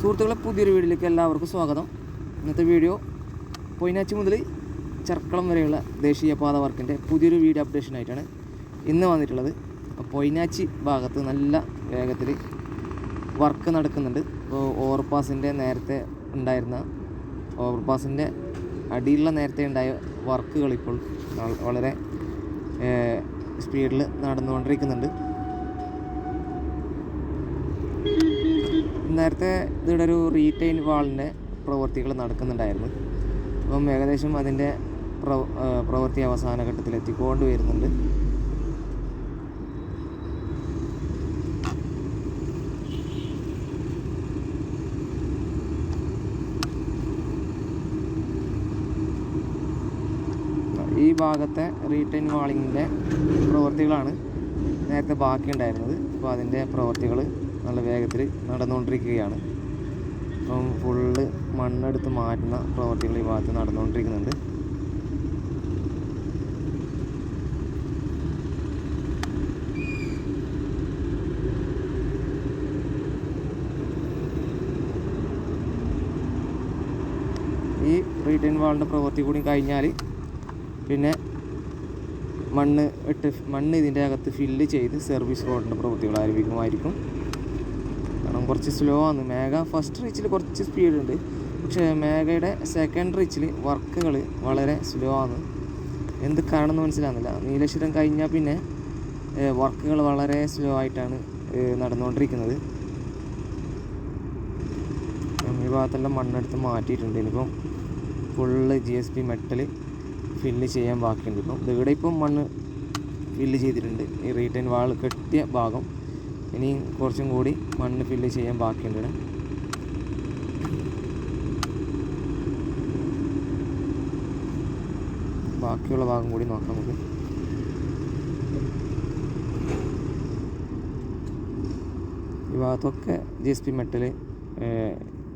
സുഹൃത്തുക്കളെ പുതിയൊരു വീഡിയോയിലേക്ക് എല്ലാവർക്കും സ്വാഗതം. ഇന്നത്തെ വീഡിയോ പൊയിനാച്ചി മുതൽ ചെർക്കളം വരെയുള്ള ദേശീയപാത വർക്കിന്റെ പുതിയൊരു വീഡിയോ അപ്ഡേഷനായിട്ടാണ് ഇന്ന് വന്നിട്ടുള്ളത്. പൊയിനാച്ചി ഭാഗത്ത് നല്ല വേഗത്തിൽ വർക്ക് നടക്കുന്നുണ്ട്. ഇപ്പോൾ ഓവർപാസിന്റെ നേരത്തെ ഉണ്ടായിരുന്ന ഓവർപാസിന്റെ അടിയിലുള്ള നേരത്തെ ഉണ്ടായ വർക്കുകൾ ഇപ്പോൾ വളരെ സ്പീഡിൽ നടന്നുകൊണ്ടിരിക്കുന്നുണ്ട്. നേരത്തെ ഇവിടെ ഒരു റീറ്റെയിൽ വാളിന്റെ പ്രവൃത്തികൾ നടക്കുന്നുണ്ടായിരുന്നു. അപ്പം ഏകദേശം അതിന്റെ പ്രവ പ്രവൃത്തി അവസാന ഘട്ടത്തിൽ എത്തിക്കൊണ്ട് വരുന്നുണ്ട് ഈ ഭാഗത്തെ റീറ്റെയിൻ വാളിങ്ങിന്റെ പ്രവൃത്തികളാണ് നേരത്തെ ബാക്കി ഉണ്ടായിരുന്നത് അപ്പോൾ അതിന്റെ പ്രവൃത്തികൾ നല്ല വേഗത്തിൽ നടന്നുകൊണ്ടിരിക്കുകയാണ്. അപ്പം ഫുള്ള് മണ്ണെടുത്ത് മാറ്റുന്ന പ്രവൃത്തികൾ ഈ ഭാഗത്ത് നടന്നുകൊണ്ടിരിക്കുന്നുണ്ട്. ഈ റീറ്റൈൻ വാളിന്റെ പ്രവൃത്തി കൂടി കഴിഞ്ഞാൽ പിന്നെ മണ്ണ് ഇട്ട് മണ്ണ് ഇതിന്റെ അകത്ത് ഫില്ല് ചെയ്ത് സർവീസ് റോഡിന്റെ പ്രവൃത്തികൾ ആരംഭിക്കുമായിരിക്കും. കുറച്ച് സ്ലോ ആണ്. മേഘ ഫസ്റ്റ് റീച്ചിൽ കുറച്ച് സ്പീഡ് ഉണ്ട്. പക്ഷേ മേഘയുടെ സെക്കൻഡ് റീച്ചിൽ വർക്കുകൾ വളരെ സ്ലോ ആണ്. എന്ത് കാരണമെന്ന് മനസ്സിലാകുന്നില്ല നീലശ്വരം കഴിഞ്ഞാൽ പിന്നെ വർക്കുകൾ വളരെ സ്ലോ ആയിട്ടാണ് നടന്നുകൊണ്ടിരിക്കുന്നത്. ഈ ഭാഗത്തെല്ലാം മണ്ണെടുത്ത് മാറ്റിയിട്ടുണ്ട്. ഇനിയിപ്പം full G S P metal fill ചെയ്യാൻ ബാക്കിയുണ്ട്. ഇപ്പം ഇവിടെ ഇപ്പം മണ്ണ് ഫില്ല് ചെയ്തിട്ടുണ്ട്. ഈ റീറ്റൈൻ വാൾ കെട്ടിയ ഭാഗം ഇനി കുറച്ചും കൂടി മണ്ണ് ഫില്ല് ചെയ്യാൻ ബാക്കിയുണ്ട്. ബാക്കിയുള്ള ഭാഗം കൂടി നോക്കാം നമുക്ക്. ഈ ഭാഗത്തൊക്കെ ജി എസ് പി മെറ്റൽ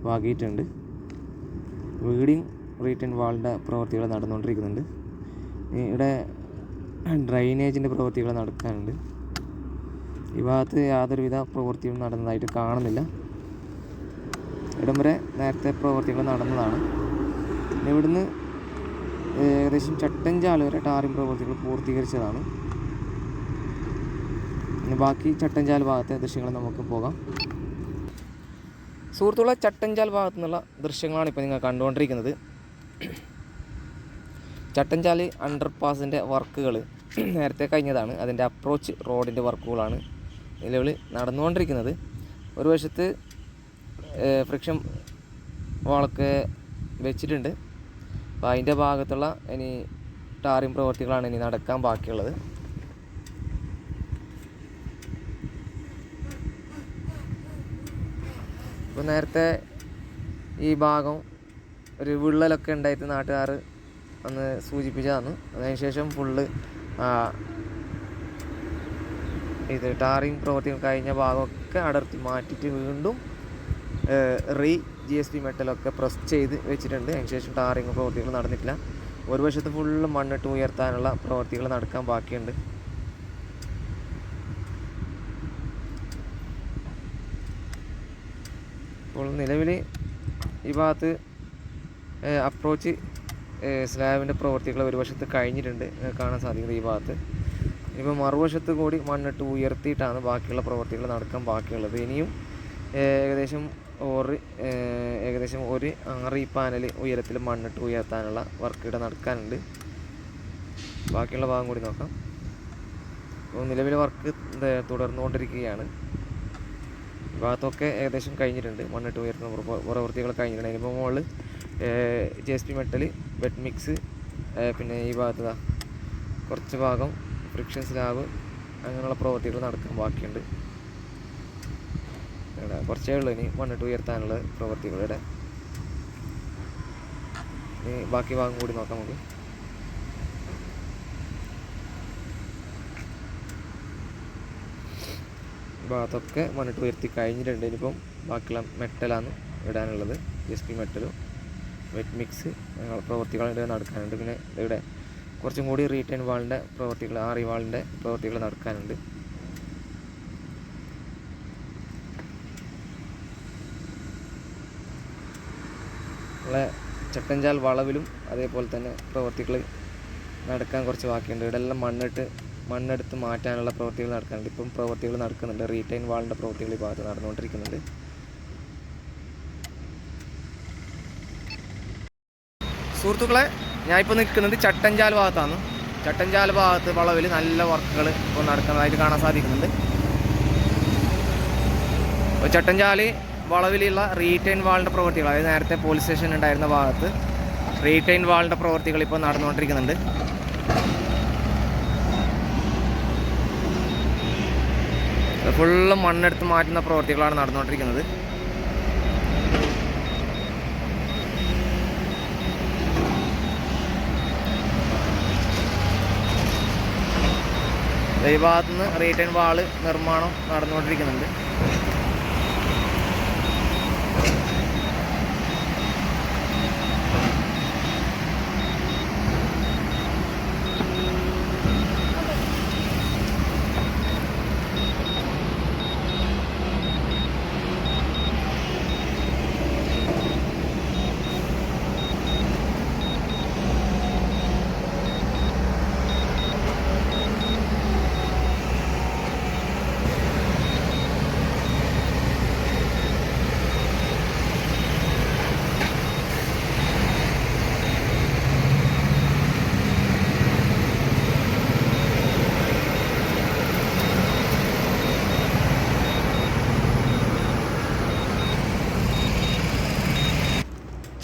വാങ്ങിയിട്ടുണ്ട് വീടിങ് റീറ്റേൺ വാളിന്റെ പ്രവൃത്തികൾ നടന്നുകൊണ്ടിരിക്കുന്നുണ്ട്. ഇവിടെ ഡ്രൈനേജിന്റെ പ്രവൃത്തികൾ നടക്കാനുണ്ട്. ഈ ഭാഗത്ത് യാതൊരുവിധ പ്രവൃത്തിയും നടന്നതായിട്ട് കാണുന്നില്ല. ഇവിടം വരെ നേരത്തെ പ്രവൃത്തികൾ നടന്നതാണ്. പിന്നെ ഇവിടുന്ന് ഏകദേശം ചട്ടഞ്ചാൽ വരെ ടാറിംഗ് പ്രവൃത്തികൾ പൂർത്തീകരിച്ചതാണ്. ഇനി ബാക്കി ചട്ടഞ്ചാൽ ഭാഗത്തെ ദൃശ്യങ്ങൾ നമുക്ക് പോകാം. സുഹൃത്തുക്കളെ ചട്ടഞ്ചാൽ ഭാഗത്തു നിന്നുള്ള ദൃശ്യങ്ങളാണ് ഇപ്പോൾ നിങ്ങൾ കണ്ടുകൊണ്ടിരിക്കുന്നത്. ചട്ടഞ്ചാൽ അണ്ടർപാസിന്റെ വർക്കുകൾ നേരത്തെ കഴിഞ്ഞതാണ്. അതിന്റെ അപ്രോച്ച് റോഡിന്റെ വർക്കുകളാണ് നിലവിൽ നടന്നുകൊണ്ടിരിക്കുന്നത്. ഒരു വശത്ത് ഫ്രിക്ഷൻ വാളൊക്കെ വെച്ചിട്ടുണ്ട്. അപ്പോൾ അതിന്റെ ഭാഗത്തുള്ള ഇനി ടാറിംഗ് പ്രവർത്തികളാണ് ഇനി നടക്കാൻ ബാക്കിയുള്ളത്. ഇപ്പോൾ നേരത്തെ ഈ ഭാഗം ഒരു വിള്ളലൊക്കെ ഉണ്ടായിട്ട് നാട്ടുകാർ അന്ന് സൂചിപ്പിച്ചതാണ്. അതിനുശേഷം ഫുള്ള് ഇത് ടാറിങ് പ്രവർത്തികൾ കഴിഞ്ഞ ഭാഗമൊക്കെ അടർത്തി മാറ്റിയിട്ട് വീണ്ടും റീ ജി എസ് പി മെറ്റലൊക്കെ പ്രസ് ചെയ്ത് വെച്ചിട്ടുണ്ട്. അതിനുശേഷം ടാറിങ് പ്രവർത്തികൾ നടന്നിട്ടില്ല. ഒരു വശത്ത് ഫുള്ള് മണ്ണിട്ട് ഉയർത്താനുള്ള പ്രവർത്തികൾ നടക്കാൻ ബാക്കിയുണ്ട്. ഇപ്പോൾ നിലവിൽ ഈ ഭാഗത്ത് അപ്രോച്ച് സ്ലാബിന്റെ പ്രവർത്തികൾ ഒരു വശത്ത് കഴിഞ്ഞിട്ടുണ്ട്. കാണാൻ സാധിക്കുന്നത് ഈ ഭാഗത്ത്. ഇപ്പോൾ മറുവശത്ത് കൂടി മണ്ണിട്ട് ഉയർത്തിയിട്ടാണ് ബാക്കിയുള്ള പ്രവർത്തികൾ നടക്കാൻ ബാക്കിയുള്ളത്. ഇനിയും ഏകദേശം ഒരു ഏകദേശം ഒരു ആറ് പാനൽ ഉയരത്തിൽ മണ്ണിട്ട് ഉയർത്താനുള്ള വർക്ക് ഇവിടെ നടക്കാനുണ്ട്. ബാക്കിയുള്ള ഭാഗം കൂടി നോക്കാം. അപ്പോൾ നിലവിലെ വർക്ക് തുടർന്നുകൊണ്ടിരിക്കുകയാണ്. ഭാഗത്തൊക്കെ ഏകദേശം കഴിഞ്ഞിട്ടുണ്ട്. മണ്ണിട്ട് ഉയർത്തുന്ന പ്രവ- പ്രവൃത്തികൾ കഴിഞ്ഞിട്ടുണ്ട്. ഇനിയിപ്പോൾ മുകളിൽ J S P metal bed mix പിന്നെ ഈ ഭാഗത്ത് കുറച്ച് ഭാഗം ഫ്രിക്ഷൻ സ്ലാബ് അങ്ങനെയുള്ള പ്രവൃത്തികൾ നടക്കാൻ ബാക്കിയുണ്ട്. ഇവിടെ കുറച്ചേ ഉള്ളൂ ഇനി മണ്ണിട്ട് ഉയർത്താനുള്ള പ്രവൃത്തികളുടെ ഇനി ബാക്കി ഭാഗം കൂടി നോക്കാം നമുക്ക്. ഭാഗത്തൊക്കെ മണ്ണിട്ട് ഉയർത്തി കഴിഞ്ഞിട്ടുണ്ട്. ഇനിയിപ്പം ബാക്കിയുള്ള മെറ്റലാണ് ഇടാനുള്ളത്. ജസ്റ്റ് മെറ്റലും വെറ്റ് മിക്സ് അങ്ങനെയുള്ള പ്രവൃത്തികൾ ഇവിടെ നടക്കാനുണ്ട്. പിന്നെ ഇവിടെ കുറച്ചും കൂടി റീറ്റേൺ വാളിന്റെ പ്രവൃത്തികൾ ആ വാളിന്റെ പ്രവൃത്തികൾ നടക്കാനുണ്ട്. നമ്മളെ ചട്ടഞ്ചാൽ വളവിലും അതേപോലെ തന്നെ പ്രവർത്തികൾ നടക്കാൻ കുറച്ച് ബാക്കിയുണ്ട്. ഇവിടെ എല്ലാം മണ്ണിട്ട് മണ്ണെടുത്ത് മാറ്റാനുള്ള പ്രവൃത്തികൾ നടക്കുന്നുണ്ട് ഇപ്പം പ്രവൃത്തികൾ നടക്കുന്നുണ്ട്. റീറ്റൈൻ വാളിന്റെ പ്രവൃത്തികൾ ഈ ഭാഗത്ത് നടന്നുകൊണ്ടിരിക്കുന്നുണ്ട്. സുഹൃത്തുക്കളെ ഞാൻ ഇപ്പോൾ നിൽക്കുന്നത് ചട്ടഞ്ചാൽ ഭാഗത്താണ്. ചട്ടഞ്ചാൽ ഭാഗത്ത് വളവിൽ നല്ല വർക്കുകൾ ഇപ്പോൾ നടക്കുന്നതായിട്ട് കാണാൻ സാധിക്കുന്നുണ്ട്. അപ്പോൾ ചട്ടഞ്ചാൽ വളവിലുള്ള റീറ്റെയിൻ വാളിന്റെ പ്രവൃത്തികൾ അതായത് നേരത്തെ പോലീസ് സ്റ്റേഷൻ ഉണ്ടായിരുന്ന ഭാഗത്ത് റീറ്റെയിൻ വാളിന്റെ പ്രവൃത്തികൾ ഇപ്പോൾ നടന്നുകൊണ്ടിരിക്കുന്നുണ്ട്. ഫുള്ള് മണ്ണെടുത്ത് മാറ്റുന്ന പ്രവൃത്തികളാണ് നടന്നുകൊണ്ടിരിക്കുന്നത്. ഈ ഭാഗത്തുനിന്ന് റീറ്റേൺ വാൾ നിർമ്മാണം നടന്നുകൊണ്ടിരിക്കുന്നുണ്ട്.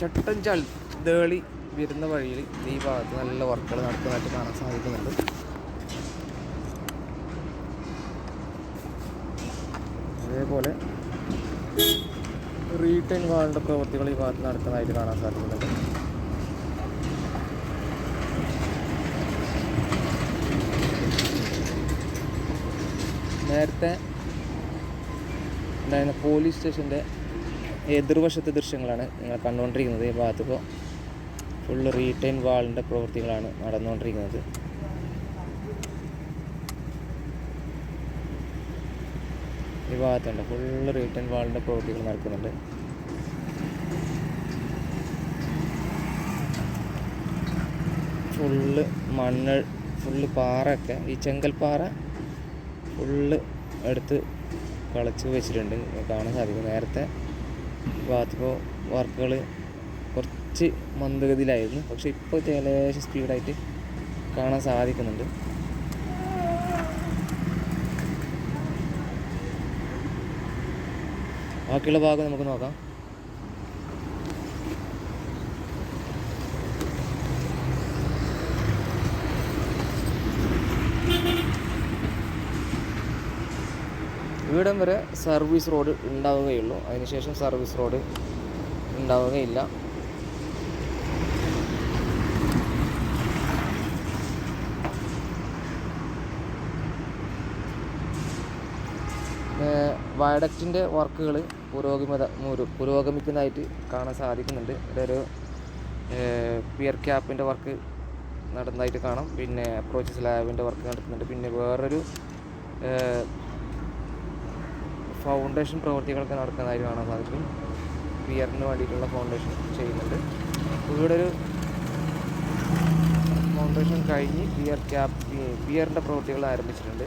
ചട്ടഞ്ചാൽ ദേളി വരുന്ന വഴിയിൽ ഈ ഭാഗത്ത് നല്ല വർക്കുകൾ നടക്കുന്നതായിട്ട് കാണാൻ സാധിക്കുന്നുണ്ട്. അതേപോലെ റീറ്റൈൻ വാളിന്റെ പ്രവൃത്തികൾ ഈ ഭാഗത്ത് നടക്കുന്നതായിട്ട് കാണാൻ സാധിക്കുന്നുണ്ട്. നേരത്തെ ഉണ്ടായിരുന്ന പോലീസ് സ്റ്റേഷന്റെ എതിർവശത്തെ ദൃശ്യങ്ങളാണ് നിങ്ങൾ കണ്ടുകൊണ്ടിരിക്കുന്നത് ഈ ഭാഗത്തിപ്പോൾ ഫുള്ള് റീറ്റെയിൻ വാളിന്റെ പ്രവൃത്തികളാണ് നടന്നുകൊണ്ടിരിക്കുന്നത്. ഈ ഭാഗത്തുണ്ട്. ഫുള്ള് റീറ്റെയിൻ വാളിന്റെ പ്രവൃത്തികൾ നടക്കുന്നുണ്ട്. ഫുള്ള് മണ്ണ് ഫുള്ള് പാറയൊക്കെ. ഈ ചെങ്കൽപ്പാറ ഫുള്ള് എടുത്ത് കളച്ച് വെച്ചിട്ടുണ്ട്. കാണാൻ സാധിക്കും. നേരത്തെ ഭാഗത്തിപ്പോൾ വർക്കുകൾ കുറച്ച് മന്ദഗതിയിലായിരുന്നു. പക്ഷേ ഇപ്പോൾ ഏകദേശം സ്പീഡായിട്ട് കാണാൻ സാധിക്കുന്നുണ്ട്. ബാക്കിയുള്ള ഭാഗം നമുക്ക് നോക്കാം. ഇവിടം വരെ സർവീസ് റോഡ് ഉണ്ടാവുകയുള്ളൂ. അതിനുശേഷം സർവീസ് റോഡ് ഉണ്ടാവുകയില്ല. വയഡക്റ്റിന്റെ വർക്കുകൾ പുരോഗമിത പുരോഗമിക്കുന്നതായിട്ട് കാണാൻ സാധിക്കുന്നുണ്ട്. ഒരു പിയർ ക്യാപ്പിന്റെ വർക്ക് നടന്നതായിട്ട് കാണാം. പിന്നെ അപ്രോച്ച് സ്ലാബിന്റെ വർക്ക് നടക്കുന്നുണ്ട്. പിന്നെ വേറൊരു ഫൗണ്ടേഷൻ പ്രവൃത്തികളൊക്കെ നടക്കുന്നതായിട്ട് കാണാൻ സാധിക്കും പിയറിന് വേണ്ടിയിട്ടുള്ള ഫൗണ്ടേഷൻ ചെയ്യുന്നുണ്ട്. ഇവിടെ ഒരു ഫൗണ്ടേഷൻ കഴിഞ്ഞ് പിയർ ക്യാപ് പിയറിന്റെ പ്രവൃത്തികൾ ആരംഭിച്ചിട്ടുണ്ട്.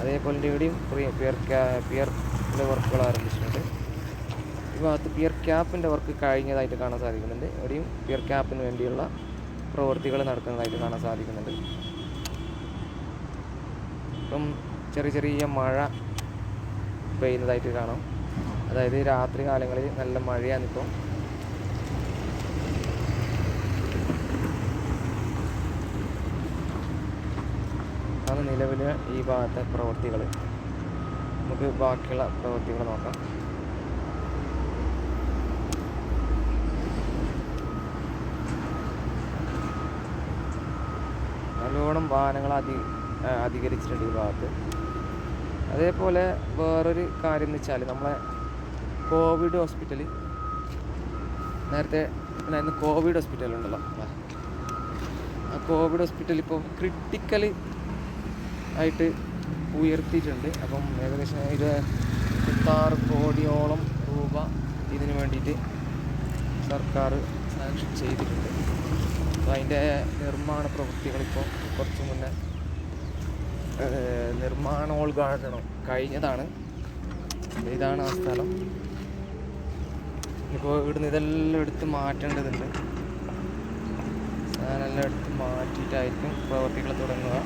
അതേപോലെ ഇവിടെയും പിയർ ക്യാ പിയറിന്റെ വർക്കുകൾ ആരംഭിച്ചിട്ടുണ്ട്. ഈ ഭാഗത്ത് പിയർ ക്യാപ്പിന്റെ വർക്ക് കഴിഞ്ഞതായിട്ട് കാണാൻ സാധിക്കുന്നുണ്ട്. ഇവിടെയും പിയർ ക്യാപ്പിന് വേണ്ടിയുള്ള പ്രവൃത്തികൾ നടക്കുന്നതായിട്ട് കാണാൻ സാധിക്കുന്നുണ്ട്. ഇപ്പം ചെറിയ ചെറിയ മഴ പെയ്യുന്നതായിട്ട് കാണാം. അതായത് രാത്രി കാലങ്ങളിൽ നല്ല മഴയാണിപ്പോൾ അതാണ് നിലവിൽ ഈ ഭാഗത്തെ പ്രവൃത്തികൾ നമുക്ക് ബാക്കിയുള്ള പ്രവൃത്തികൾ നോക്കാം. നല്ലോണം വാഹനങ്ങൾ അധി അധികരിച്ചിട്ടുണ്ട് ഈ ഭാഗത്ത്. അതേപോലെ വേറൊരു കാര്യം എന്ന് വെച്ചാൽ നമ്മളെ കോവിഡ് ഹോസ്പിറ്റൽ നേരത്തെ ഉണ്ടായിരുന്ന കോവിഡ് ഹോസ്പിറ്റൽ ഉണ്ടല്ലോ ആ. കോവിഡ് ഹോസ്പിറ്റൽ ഇപ്പോൾ ക്രിട്ടിക്കൽ ആയിട്ട് ഉയർത്തിയിട്ടുണ്ട് അപ്പം ഏകദേശം ഇത് മുപ്പത്താറ് കോടിയോളം രൂപ ഇതിന് വേണ്ടിയിട്ട് സർക്കാർ സാങ്ഷൻ ചെയ്തിട്ടുണ്ട് അപ്പോൾ അതിന്റെ നിർമ്മാണ പ്രവൃത്തികളിപ്പോൾ കുറച്ച് മുന്നേ നിർമ്മാണോദ്ഘാടനം കഴിഞ്ഞതാണ്. ഇതാണ് ആ സ്ഥലം. ഇപ്പോൾ ഇവിടുന്ന് ഇതെല്ലാം എടുത്ത് മാറ്റേണ്ടതുണ്ട്. സാധനമെല്ലാം എടുത്ത് മാറ്റിയിട്ടായിരിക്കും പ്രവർത്തികൾ തുടങ്ങുക.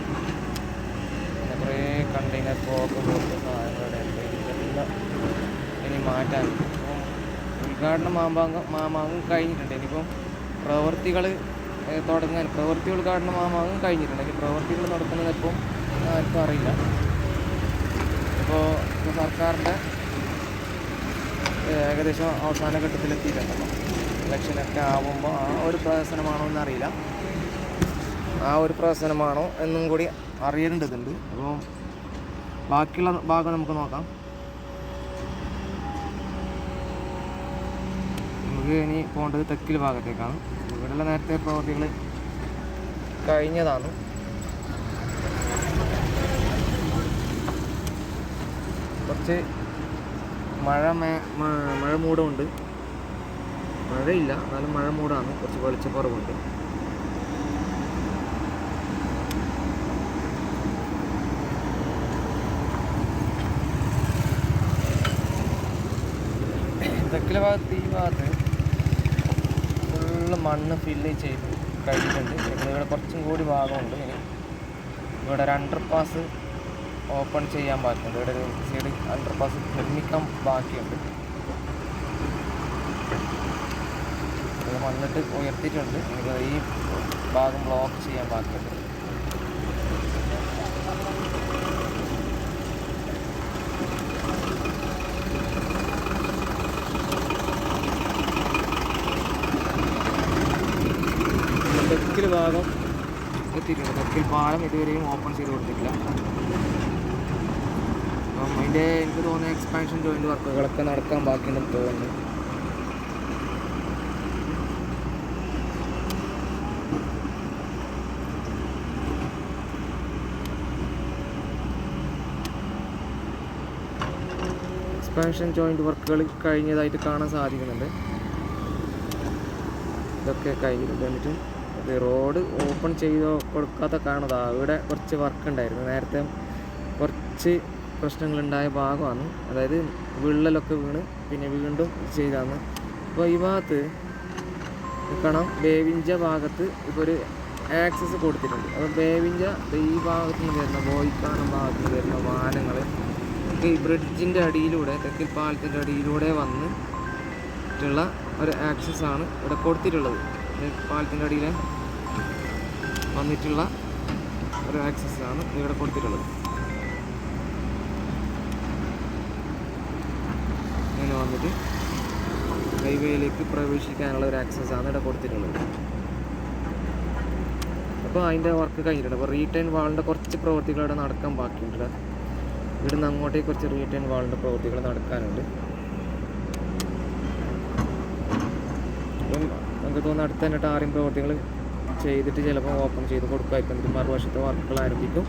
പിന്നെ കുറേ കണ്ടെയ്നർ പോക്ക് പോലത്തെ സാധനങ്ങളുടെ. ഇതെല്ലാം ഇനി മാറ്റാൻ അപ്പം ഉദ്ഘാടനം മാമാങ്കം മാമാങ്കം കഴിഞ്ഞിട്ടുണ്ട്. ഇനിയിപ്പം പ്രവർത്തികൾ തുടങ്ങാൻ പ്രവൃത്തി ഉദ്ഘാടനം മാമാങ്കം കഴിഞ്ഞിട്ടുണ്ട്. പ്രവർത്തികൾ നടക്കുന്നത് ഇപ്പം ആർക്കും അറിയില്ല. അപ്പോൾ ഇപ്പോൾ സർക്കാരിന്റെ ഏകദേശം അവസാന ഘട്ടത്തിലെത്തിയിട്ടുണ്ടല്ലോ ഇലക്ഷനൊക്കെ ആവുമ്പോൾ ആ ഒരു പ്രവേശനമാണോ എന്നറിയില്ല ആ ഒരു പ്രവേശനമാണോ എന്നും കൂടി അറിയേണ്ടതുണ്ട്. അപ്പോൾ ബാക്കിയുള്ള ഭാഗം നമുക്ക് നോക്കാം. നമുക്ക് ഇനി പോകേണ്ടത് തെക്കിൽ ഭാഗത്തേക്കാണ്. ഇവിടെയുള്ള നേരത്തെ പ്രവൃത്തികൾ കഴിഞ്ഞതാണ്. കുറച്ച് മഴ മേ മഴ മൂടമുണ്ട് മഴയില്ല എന്നാലും മഴ മൂടാണ്. കുറച്ച് വെളിച്ചക്കുറവുണ്ട് തെക്കിലെ ഭാഗത്ത് ഈ ഭാഗത്ത് ഫുള്ള് മണ്ണ് ഫില്ല് ചെയ്ത് കഴിഞ്ഞിട്ടുണ്ട്. ഇവിടെ കുറച്ചും കൂടി ഭാഗമുണ്ട്. ഇനി ഇവിടെ ഒരു അണ്ടർ പാസ് ഓപ്പൺ ചെയ്യാൻ ബാക്കിയുണ്ട് ഇവിടെ ഒരു സൈഡ് അണ്ടർ പാസ് നിർമ്മിക്കാൻ ബാക്കിയുണ്ട്. ഇത് വന്നിട്ട് ഉയർത്തിയിട്ടുണ്ട്. ഇനി ഈ ഭാഗം ബ്ലോക്ക് ചെയ്യാൻ ബാക്കിയുണ്ട്. ഭാഗം എത്തിയിട്ടുണ്ട്. തെക്കിൽ പാലം ഇതുവരെയും ഓപ്പൺ ചെയ്ത് കൊടുത്തിട്ടില്ല. അതിന്റെ എനിക്ക് തോന്നുന്നു എക്സ്പാൻഷൻ ജോയിന്റ് വർക്കുകളൊക്കെ നടക്കാൻ ബാക്കിയുണ്ടെന്ന് തോന്നുന്നു. എക്സ്പാൻഷൻ ജോയിന്റ് വർക്കുകൾ കഴിഞ്ഞതായിട്ട് കാണാൻ സാധിക്കുന്നുണ്ട്. ഇതൊക്കെ കഴിഞ്ഞിട്ടുണ്ട് എന്നിട്ട് റോഡ് ഓപ്പൺ ചെയ്തോ കൊടുക്കാത്ത കാണുന്നത് അവിടെ കുറച്ച് വർക്ക് ഉണ്ടായിരുന്നു. നേരത്തെ കുറച്ച് പ്രശ്നങ്ങളുണ്ടായ ഭാഗമാണ്. അതായത് വിള്ളലൊക്കെ വീണ് പിന്നെ വീണ്ടും ചെയ്താണ് അപ്പോൾ ഈ ഭാഗത്ത് കാണാം ബേവിഞ്ച ഭാഗത്ത് ഇപ്പോൾ ഒരു ആക്സസ് കൊടുത്തിട്ടുണ്ട്. അപ്പോൾ ബേവിഞ്ച ഈ ഭാഗത്ത് നിന്ന് വരുന്ന ബോയിക്കാനം ഭാഗത്ത് നിന്ന് വരുന്ന വാഹനങ്ങൾ ഒക്കെ ഈ ബ്രിഡ്ജിന്റെ അടിയിലൂടെ തെക്കിൽ പാലത്തിന്റെ അടിയിലൂടെ വന്ന് ുള്ള ഒരു ആക്സസ് ആണ് ഇവിടെ കൊടുത്തിട്ടുള്ളത്. പാലത്തിന്റെ അടിയിൽ വന്നിട്ടുള്ള ഒരു ആക്സസ് ആണ് ഇവിടെ കൊടുത്തിട്ടുള്ളത് ഇങ്ങനെ വന്നിട്ട് ഹൈവേയിലേക്ക് പ്രവേശിക്കാനുള്ള ഒരു ആക്സസ് ആണ് ഇവിടെ കൊടുത്തിട്ടുള്ളത്. അപ്പോൾ അതിന്റെ വർക്ക് കഴിഞ്ഞിട്ടുണ്ട്. അപ്പോൾ റീടേൺ വാളിന്റെ കുറച്ച് പ്രവൃത്തികൾ ഇവിടെ നടക്കാൻ ബാക്കിയുണ്ട്. ഇവിടുന്ന് അങ്ങോട്ടേ കുറച്ച് റീടേൺ വാളിന്റെ പ്രവൃത്തികൾ നടക്കാനുണ്ട്. അപ്പം നമുക്ക് തോന്നുന്നു അടുത്ത തന്നെ ടാറിംഗ് പ്രവൃത്തികൾ ചെയ്തിട്ട് ചിലപ്പോൾ ഓപ്പൺ ചെയ്ത് കൊടുക്കുമായിരിക്കും എന്നിട്ട് മറുവശത്തെ വർക്കുകൾ ആരംഭിക്കും.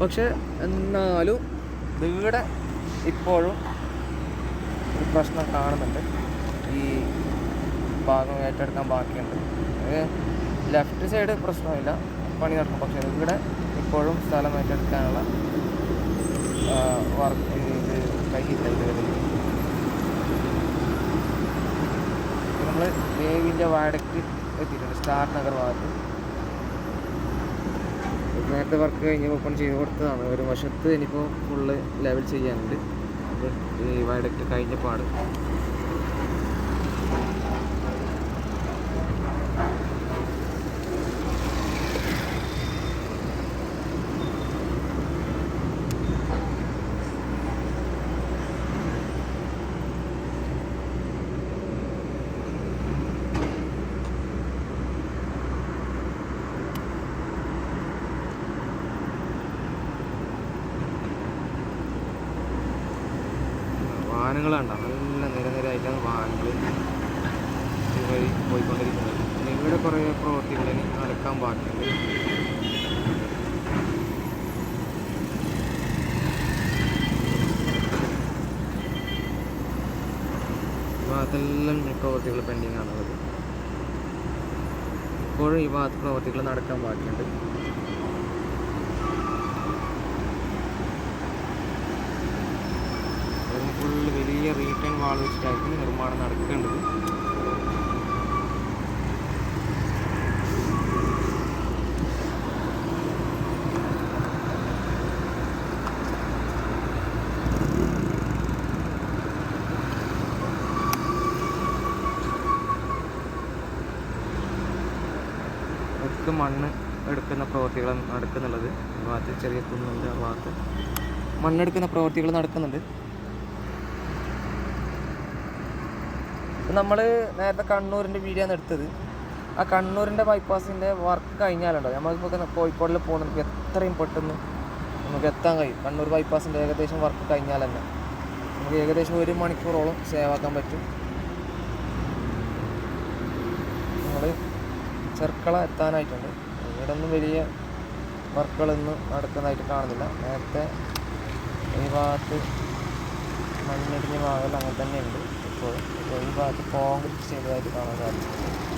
പക്ഷേ എന്നാലും ഇവിടെ ഇപ്പോഴും പ്രശ്നം കാണുന്നുണ്ട്. ഈ ഭാഗം ഏറ്റെടുക്കാൻ ബാക്കിയുണ്ട്. ലെഫ്റ്റ് സൈഡ് പ്രശ്നമില്ല. പണി നടക്കും. പക്ഷേ ഇവിടെ ഇപ്പോഴും സ്ഥലം ഏറ്റെടുക്കാനുള്ള വർക്ക് ഇത് കഴിയില്ല നമ്മൾ ദേവിന്റെ വാടക്ക് എത്തിയിട്ടുണ്ട്. സ്റ്റാർ നഗർ ഭാഗത്ത്. നേരത്തെ വർക്ക് കഴിഞ്ഞ് ഓപ്പൺ ചെയ്ത് കൊടുത്തതാണ്. ഒരു വശത്ത് ഇനിയിപ്പോൾ ഫുള്ള് ലെവൽ ചെയ്യാനുണ്ട്. വയഡക്റ്റ് കഴിഞ്ഞ പാട്. ഭാഗത്തെല്ലാം ഈ പ്രവൃത്തികൾ പെൻഡിങ് ആണുള്ളത്. ഇപ്പോഴും ഈ ഭാഗത്ത് പ്രവൃത്തികൾ നടക്കാൻ ബാക്കിയുണ്ട്. ഫുള്ള് വലിയ റീറ്റേൺ വാൾ വെച്ചിട്ടായിരിക്കും നിർമ്മാണം നടക്കേണ്ടത്. ഒക്കെ മണ്ണ് എടുക്കുന്ന പ്രവൃത്തികൾ നടക്കുന്നുള്ളത്. ഭാഗത്ത് ചെറിയ കുന്നുണ്ട് ആ ഭാഗത്ത് മണ്ണെടുക്കുന്ന പ്രവൃത്തികൾ നടക്കുന്നുണ്ട്. നമ്മൾ നേരത്തെ കണ്ണൂരിന്റെ വീഡിയോ ആണ് എടുത്തത്. ആ കണ്ണൂരിന്റെ ബൈപ്പാസിന്റെ വർക്ക് കഴിഞ്ഞാലുണ്ടോ? നമ്മളിപ്പോൾ കോഴിക്കോടിൽ പോകുന്നത് എത്രയും പെട്ടെന്ന് നമുക്ക് എത്താൻ കഴിയും. കണ്ണൂർ ബൈപ്പാസിന്റെ ഏകദേശം വർക്ക് കഴിഞ്ഞാൽ തന്നെ നമുക്ക് ഏകദേശം ഒരു മണിക്കൂറോളം സേവ് ആക്കാൻ പറ്റും നമ്മൾ ചെർക്കള എത്താനായിട്ടുണ്ട്. ഇവിടെ ഒന്നും വലിയ വർക്കുകളൊന്നും നടക്കുന്നതായിട്ട് കാണുന്നില്ല. നേരത്തെ ഈ ഭാഗത്ത് മണ്ണിടിഞ്ഞ ഭാഗങ്ങൾ അങ്ങനെ തന്നെയുണ്ട്. ഇപ്പോൾ ഈ ഭാഗത്ത് കോൺക്രീറ്റ് ചെയ്തതായിട്ട് കാണാൻ സാധിക്കും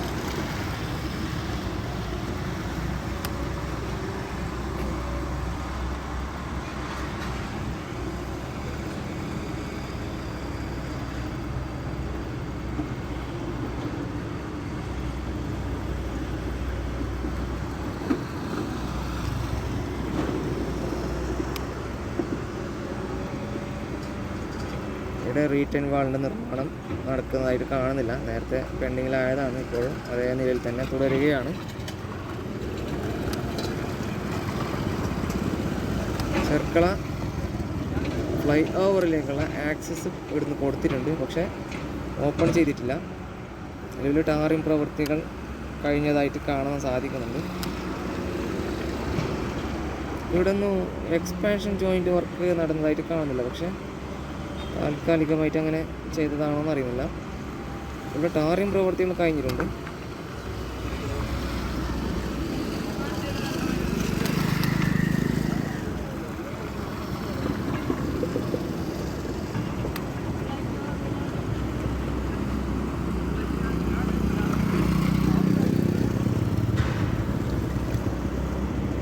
ഇവിടെ റീറ്റേൺ വാളിന്റെ നിർമ്മാണം നടക്കുന്നതായിട്ട് കാണുന്നില്ല. നേരത്തെ പെൻഡിങ്ങിലായതാണ്. ഇപ്പോഴും അതേ നിലയിൽ തന്നെ തുടരുകയാണ്. ചെർക്കള ഫ്ലൈ ഓവറിലേക്കുള്ള ആക്സസ് ഇവിടുന്ന് കൊടുത്തിട്ടുണ്ട്. പക്ഷേ ഓപ്പൺ ചെയ്തിട്ടില്ല. നിലവിൽ ടാറിംഗ് പ്രവൃത്തികൾ കഴിഞ്ഞതായിട്ട് കാണാൻ സാധിക്കുന്നുണ്ട്. ഇവിടെ നിന്ന് എക്സ്പാൻഷൻ ജോയിന്റ് വർക്ക് നടന്നതായിട്ട് കാണുന്നില്ല. പക്ഷേ താൽക്കാലികമായിട്ട് അങ്ങനെ ചെയ്തതാണോ എന്ന് അറിയുന്നില്ല ഇവിടെ ടാറിംഗ് ഒന്ന് കഴിഞ്ഞിട്ടുണ്ട്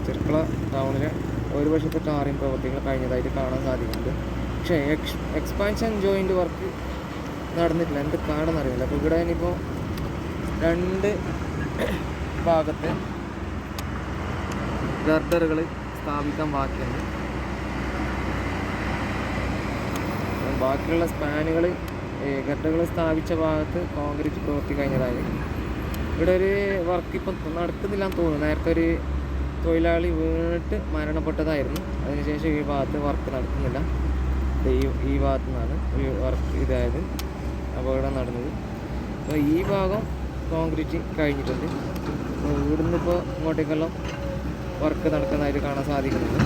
ചെർക്കള ടൗണിലെ ഒരു വശത്തെ ടാറിംഗ് പ്രവൃത്തികൾ കഴിഞ്ഞതായിട്ട് കാണാൻ സാധിക്കുന്നുണ്ട് പക്ഷേ എക്സ് എക്സ്പാൻഷൻ ജോയിന്റ് വർക്ക് നടന്നിട്ടില്ല. എന്ത് കാണുന്ന അറിയില്ല അപ്പോൾ ഇവിടെ ഇനിയിപ്പോൾ രണ്ട് ഭാഗത്ത് ഗർഡറുകൾ സ്ഥാപിക്കാൻ ബാക്കിയുണ്ട്. ബാക്കിയുള്ള സ്പാനുകൾ ഗർഡറുകൾ സ്ഥാപിച്ച ഭാഗത്ത് കോൺക്രീറ്റ് പ്രവൃത്തി കഴിഞ്ഞതായി. ഇവിടെ ഒരു വർക്ക് ഇപ്പം നടക്കുന്നില്ല എന്ന് തോന്നുന്നു. നേരത്തെ ഒരു തൊഴിലാളി വീണിട്ട് മരണപ്പെട്ടതായിരുന്നു. അതിനുശേഷം ഈ ഭാഗത്ത് വർക്ക് നടക്കുന്നില്ല. ഈ ഈ ഭാഗത്തു നിന്നാണ് ഈ വർക്ക് ഇതായത് അപകടം നടന്നത്. അപ്പോൾ ഈ ഭാഗം കോൺക്രീറ്റ് കഴിഞ്ഞിട്ടുണ്ട്. ഇവിടുന്ന് ഇപ്പോൾ ഇങ്ങോട്ടേക്കെല്ലാം വർക്ക് നടക്കുന്നതായിട്ട് കാണാൻ സാധിക്കുന്നുണ്ട്.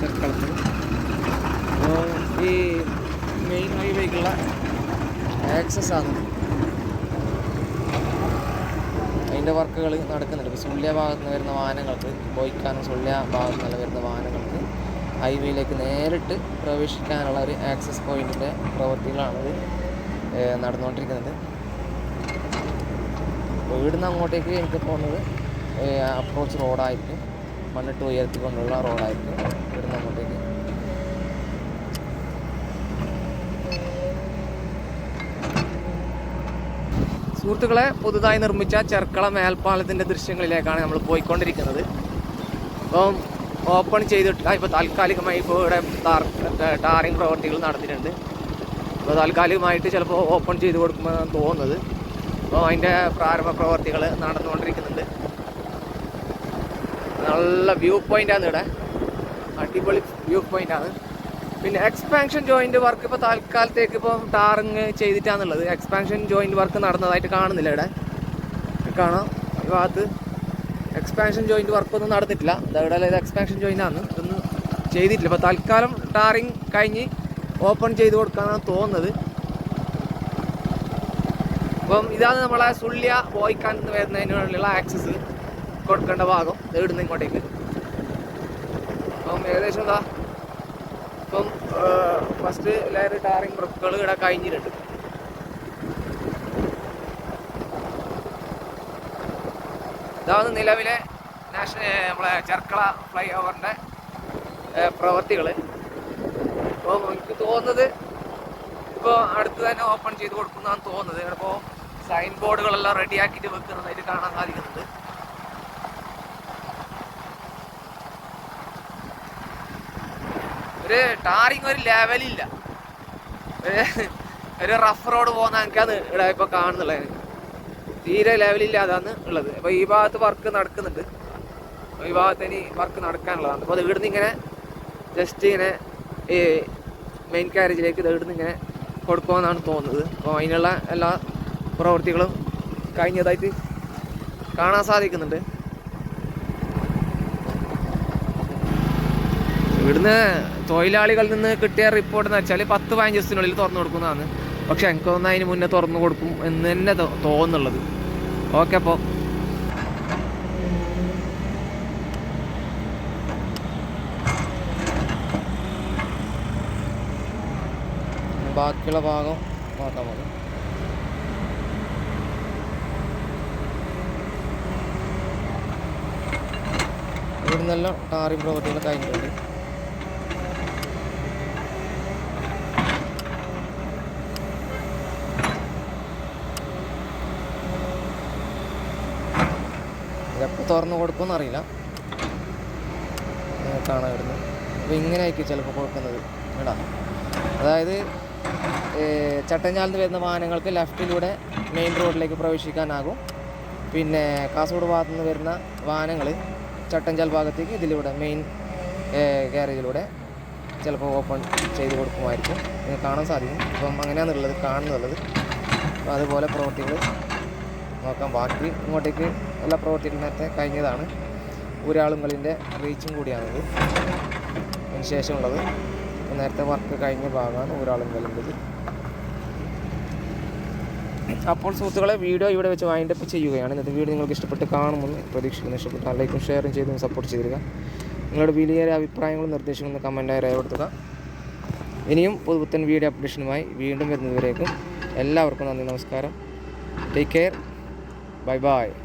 ചെക്കളത്തിൽ അപ്പോൾ ഈ മെയിൻ ഹൈവേക്കുള്ള ആക്സസ് ആണ്. അതിന്റെ വർക്കുകൾ നടക്കുന്നുണ്ട്. ഇപ്പോൾ സുള്ളിയ ഭാഗത്ത് നിന്ന് വരുന്ന വാഹനങ്ങൾക്ക് ബോയിക്കാനും സുള്ളിയ ഭാഗത്ത് നിന്ന് വരുന്ന വാഹനങ്ങൾക്ക് ഹൈവേയിലേക്ക് നേരിട്ട് പ്രവേശിക്കാനുള്ള ഒരു ആക്സസ് പോയിന്റിന്റെ പ്രവൃത്തികളാണിത് നടന്നുകൊണ്ടിരിക്കുന്നത്. ഇവിടുന്ന് അങ്ങോട്ടേക്ക് എനിക്ക് പോകുന്നത് അപ്രോച്ച് റോഡായിരിക്കും മണ്ണിട്ട് ഉയർത്തിക്കൊണ്ടുള്ള റോഡായിരിക്കും ഇവിടുന്ന് അങ്ങോട്ടേക്ക്. സുഹൃത്തുക്കളെ പുതുതായി നിർമ്മിച്ച ചെർക്കള മേൽപ്പാലത്തിന്റെ ദൃശ്യങ്ങളിലേക്കാണ് നമ്മൾ പോയിക്കൊണ്ടിരിക്കുന്നത്. അപ്പം ഓപ്പൺ ചെയ്തിട്ട് ഇപ്പോൾ താൽക്കാലികമായി ഇപ്പോൾ ഇവിടെ ടാറിങ് പ്രവർത്തികൾ നടത്തിയിട്ടുണ്ട്. അപ്പോൾ താൽക്കാലികമായിട്ട് ചിലപ്പോൾ ഓപ്പൺ ചെയ്ത് കൊടുക്കുമെന്നാണ് തോന്നുന്നത്. അപ്പോൾ അതിന്റെ പ്രാരംഭ പ്രവർത്തികൾ നടന്നുകൊണ്ടിരിക്കുന്നുണ്ട്. നല്ല വ്യൂ പോയിന്റാണ് ഇവിടെ. അടിപൊളി വ്യൂ പോയിന്റാണ് പിന്നെ എക്സ്പാൻഷൻ ജോയിന്റ് വർക്ക് ഇപ്പോൾ തൽക്കാലത്തേക്ക് ഇപ്പോൾ ടാറിങ് ചെയ്തിട്ടാണുള്ളത് എക്സ്പാൻഷൻ ജോയിന്റ് വർക്ക് നടന്നതായിട്ട് കാണുന്നില്ല ഇവിടെ. കാണാം. ഭാഗത്ത് എക്സ്പാൻഷൻ ജോയിന്റ് വർക്കൊന്നും നടന്നിട്ടില്ല. ഇവിടെ ഇത് എക്സ്പാൻഷൻ ജോയിന്റാണ് ഇതൊന്നും ചെയ്തിട്ടില്ല. അപ്പോൾ തൽക്കാലം ടാറിങ് കഴിഞ്ഞ് ഓപ്പൺ ചെയ്ത് കൊടുക്കാനാണ് തോന്നുന്നത്. അപ്പം ഇതാണ് നമ്മളെ സുള്ളിയ ബോയ്ക്കാൻ വരുന്നതിനുള്ള ആക്സസ് കൊടുക്കേണ്ട ഭാഗം. ഇവിടുന്ന് ഇങ്ങോട്ടേക്ക്. അപ്പം ഏകദേശം എന്താ ഇപ്പം ഫസ്റ്റ് ലെയർ ടാറിങ് വർക്കുകൾ ഇവിടെ കഴിഞ്ഞിട്ടുണ്ട്. ഇതാണ് നിലവിലെ നാഷണൽ നമ്മളെ ചെർക്കള ഫ്ലൈ ഓവറിന്റെ പ്രവർത്തികൾ അപ്പോൾ എനിക്ക് തോന്നുന്നത് ഇപ്പോൾ അടുത്ത് തന്നെ ഓപ്പൺ ചെയ്ത് കൊടുക്കുന്നതാണ് തോന്നുന്നത്. ഇപ്പോൾ സൈൻ ബോർഡുകളെല്ലാം റെഡിയാക്കിയിട്ട് വെക്കുന്നതായിട്ട് കാണാൻ സാധിക്കുന്നുണ്ട്. ഒരു ടാറിങ് ഒരു ലെവലില്ല ഒരു റഫ് റോഡ് പോകുന്ന എനിക്കത് ഇവിടെ ഇപ്പോൾ കാണുന്നുള്ളത്. തീരെ ലെവലില്ലാതാണ് ഉള്ളത്. അപ്പോൾ ഈ ഭാഗത്ത് വർക്ക് നടക്കുന്നുണ്ട്. ഈ ഭാഗത്ത് ഇനി വർക്ക് നടക്കാനുള്ളതാണ്. അപ്പോൾ അത് ഇവിടുന്ന് ഇങ്ങനെ ജസ്റ്റ് ഇങ്ങനെ ഈ മെയിൻ കാരേജിലേക്ക് ഇത് ഇവിടുന്ന് ഇങ്ങനെ കൊടുക്കുമെന്നാണ് തോന്നുന്നത്. അപ്പോൾ അതിനുള്ള എല്ലാ പ്രവൃത്തികളും കഴിഞ്ഞതായിട്ട് കാണാൻ സാധിക്കുന്നുണ്ട്. ഇവിടുന്ന് തൊഴിലാളികളിൽ നിന്ന് കിട്ടിയ റിപ്പോർട്ട് എന്ന് വെച്ചാൽ പത്ത് പതിനഞ്ച് ദിവസത്തിനുള്ളിൽ തുറന്നു കൊടുക്കുന്നതാണ്. പക്ഷെ എനിക്ക് തോന്നുന്നു അതിന് മുന്നേ തുറന്നു കൊടുക്കും എന്ന് തന്നെ തോന്നുന്നുള്ളത്. ഓക്കെ അപ്പോൾ ബാക്കിയുള്ള ഭാഗം നോക്കാൻ മതി. ഇവിടുന്നെല്ലാം ടാറിംഗ് പ്രവൃത്തികൾ കഴിഞ്ഞിട്ടുണ്ട്. തുറന്ന് കൊടുക്കുമെന്ന് അറിയില്ല. കാണാൻ ഇവിടുന്ന് അപ്പോൾ ഇങ്ങനെ ആയിരിക്കും ചിലപ്പോൾ കൊടുക്കുന്നത് കേടാ അതായത് ചട്ടഞ്ഞാലിൽ വരുന്ന വാഹനങ്ങൾക്ക് ലെഫ്റ്റിലൂടെ മെയിൻ റോഡിലേക്ക് പ്രവേശിക്കാനാകും. പിന്നെ കാസർഗോഡ് ഭാഗത്തു നിന്ന് വരുന്ന വാഹനങ്ങൾ ചട്ടഞ്ചാൽ ഭാഗത്തേക്ക് ഇതിലൂടെ മെയിൻ ഗ്യാരേജിലൂടെ ചിലപ്പോൾ ഓപ്പൺ ചെയ്ത് കൊടുക്കുമായിരിക്കും. കാണാൻ സാധിക്കും. അപ്പം അങ്ങനെയാണുള്ളത് കാണുന്നുള്ളത്. അതുപോലെ പ്രവൃത്തികൾ നോക്കാം ബാക്കി ഇങ്ങോട്ടേക്ക് എല്ലാ പ്രവൃത്തികളും നേരത്തെ കഴിഞ്ഞതാണ്. ഒരാളുങ്ങളിന്റെ റീച്ചും കൂടിയാണിത് അതിന് ശേഷമുള്ളത് നേരത്തെ വർക്ക് കഴിഞ്ഞ ഭാഗമാണ് ഊരാളുങ്കലിന്റെത് അപ്പോൾ സുഹൃത്തുക്കളെ വീഡിയോ ഇവിടെ വെച്ച് വൈൻഡ് അപ്പ് ചെയ്യുകയാണ്. ഇന്നത്തെ വീഡിയോ നിങ്ങൾക്ക് ഇഷ്ടപ്പെട്ട് കാണുമെന്ന് പ്രതീക്ഷിക്കുന്നു. ഇഷ്ടപ്പെട്ടാൽ ലൈക്കും ഷെയറും ചെയ്തും സപ്പോർട്ട് ചെയ്തിരിക്കുക നിങ്ങളുടെ വലിയ അഭിപ്രായങ്ങളും നിർദ്ദേശങ്ങളും കമന്റായി രേഖപ്പെടുത്തുക. ഇനിയും പുതുപുത്തൻ വീഡിയോ അപ്ഡേഷനുമായി വീണ്ടും വരുന്നതുവരേക്കും എല്ലാവർക്കും നന്ദി നമസ്കാരം. Take care Bye bye.